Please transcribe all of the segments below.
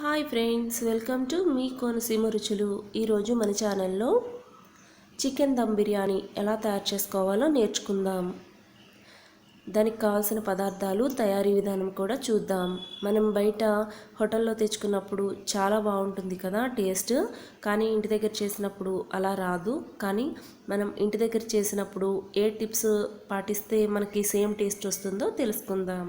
Hi friends welcome to మీ కోనసీమ రుచులు. ఈరోజు మన ఛానల్లో చికెన్ దమ్ బిర్యానీ ఎలా తయారు చేసుకోవాలో నేర్చుకుందాం. దానికి కావాల్సిన పదార్థాలు తయారీ విధానం కూడా చూద్దాం. మనం బయట హోటల్లో తెచ్చుకున్నప్పుడు చాలా బాగుంటుంది కదా టేస్ట్. కానీ ఇంటి దగ్గర చేసినప్పుడు అలా రాదు. కానీ మనం ఇంటి దగ్గర చేసినప్పుడు ఏ టిప్స్ పాటిస్తే మనకి సేమ్ టేస్ట్ వస్తుందో తెలుసుకుందాం.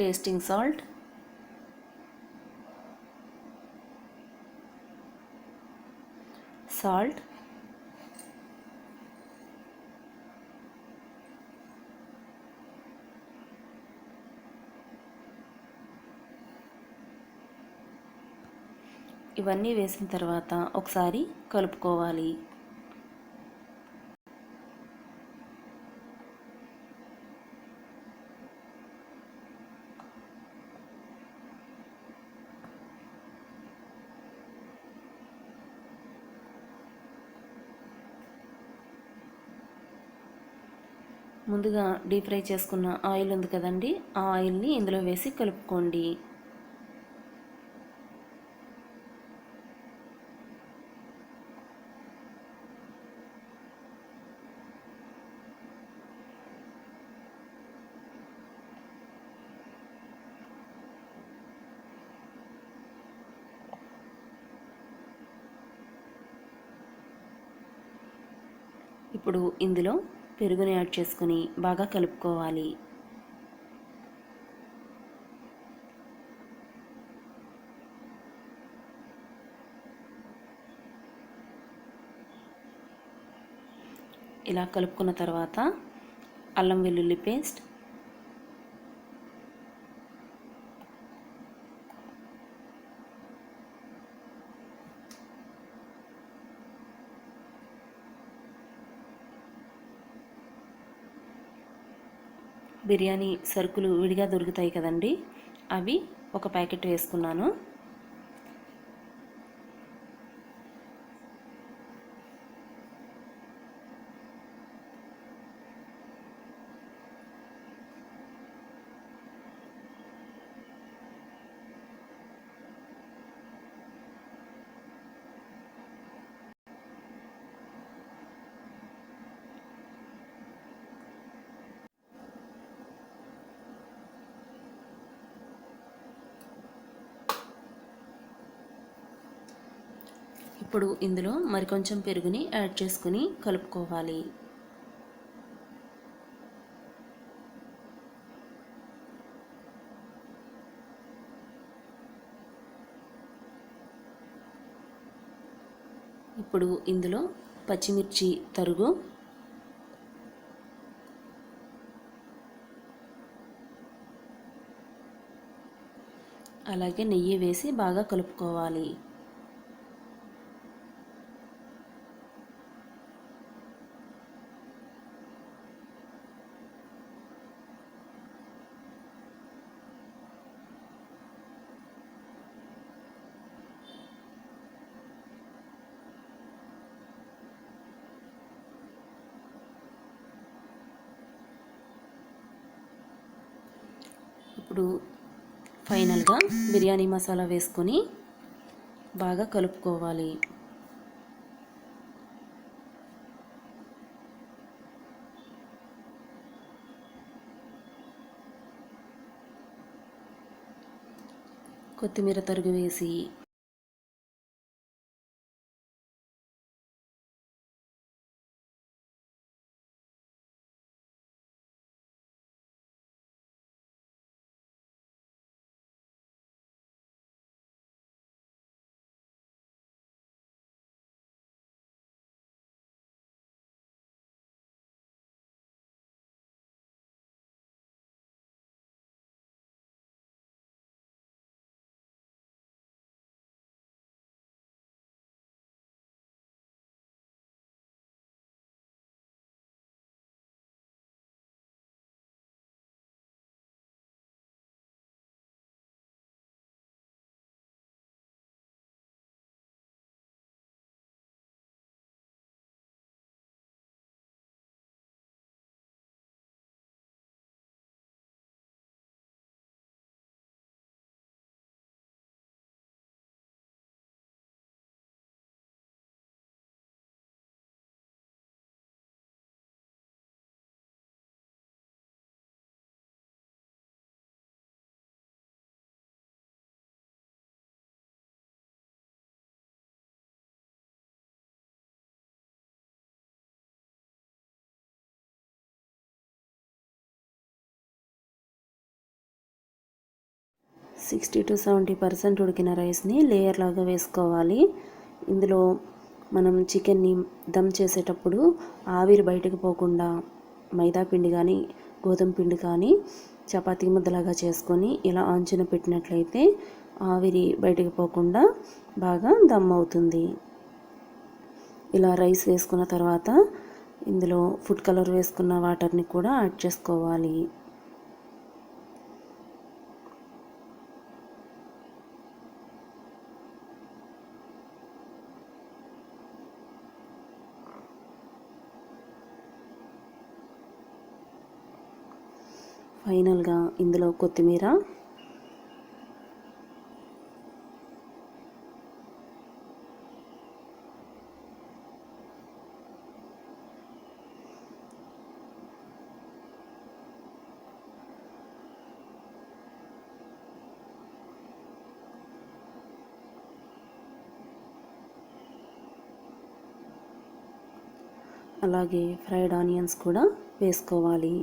టేస్టింగ్ సాల్ట్ సాల్ట్ ఇవన్నీ వేసిన తర్వాత ఒకసారి కలుపుకోవాలి. ముందుగా డీప్ ఫ్రై చేసుకున్న ఆయిల్ ఉంది కదండి ఆ ఆయిల్ని ఇందులో వేసి కలుపుకోండి. ఇప్పుడు ఇందులో పెరుగుని యాడ్ చేసుకొని బాగా కలుపుకోవాలి. ఇలా కలుపుకున్న తర్వాత అల్లం వెల్లుల్లి పేస్ట్ బిర్యానీ సరుకులు విడిగా దొరుకుతాయి కదండి అవి ఒక ప్యాకెట్ వేసుకున్నాను. ఇప్పుడు ఇందులో మరికొంచెం పెరుగుని యాడ్ చేసుకుని కలుపుకోవాలి. ఇప్పుడు ఇందులో పచ్చిమిర్చి తరుగు. అలాగే నెయ్యి వేసి బాగా కలుపుకోవాలి. ఇప్పుడు ఫైనల్గా బిర్యానీ మసాలా వేసుకొని బాగా కలుపుకోవాలి. కొత్తిమీర తరుగు వేసి సిక్స్టీ టు సెవెంటీ పర్సెంట్ ఉడికిన రైస్ని లేయర్ లాగా వేసుకోవాలి. ఇందులో మనం చికెన్ని దమ్ చేసేటప్పుడు ఆవిరి బయటకు పోకుండా మైదా పిండి కానీ గోధుమ పిండి కానీ చపాతీ ముద్దలాగా చేసుకొని ఇలా ఆంచున పెట్టినట్లయితే ఆవిరి బయటకు పోకుండా బాగా దమ్ అవుతుంది. ఇలా రైస్ వేసుకున్న తర్వాత ఇందులో ఫుడ్ కలర్ వేసుకున్న వాటర్ని కూడా యాడ్ చేసుకోవాలి. ఫైనల్గా ఇందులో కొత్తిమీర. అలాగే ఫ్రైడ్ ఆనియన్స్ కూడా వేసుకోవాలి.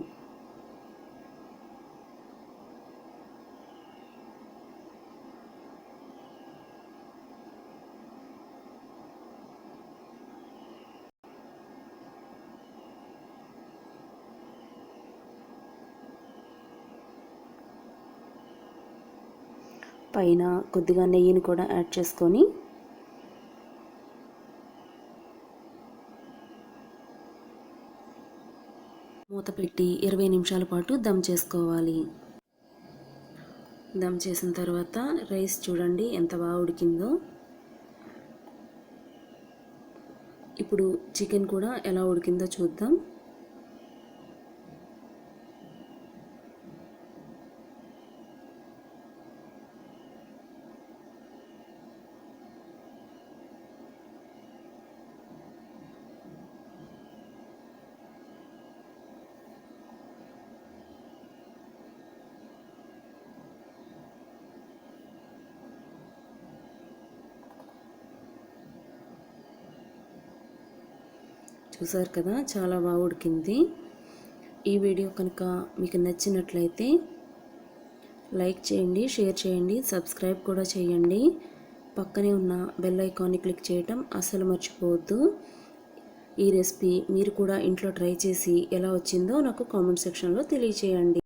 పైన కొద్దిగా నెయ్యిని కూడా యాడ్ చేసుకొని మూత పెట్టి ఇరవై నిమిషాల పాటు దమ్ చేసుకోవాలి. దమ్ చేసిన తర్వాత రైస్ చూడండి ఎంత బాగా ఉడికిందో. ఇప్పుడు చికెన్ కూడా ఎలా ఉడికిందో చూద్దాం. చూసారు కదా చాలా బాగా ఉడికింది. ఈ వీడియో కనుక మీకు నచ్చినట్లయితే లైక్ చేయండి షేర్ చేయండి సబ్స్క్రైబ్ కూడా చేయండి. పక్కనే ఉన్న బెల్ ఐకాన్ని క్లిక్ చేయటం అస్సలు మర్చిపోవద్దు. ఈ రెసిపీ మీరు కూడా ఇంట్లో ట్రై చేసి ఎలా వచ్చిందో నాకు కామెంట్ సెక్షన్లో తెలియచేయండి.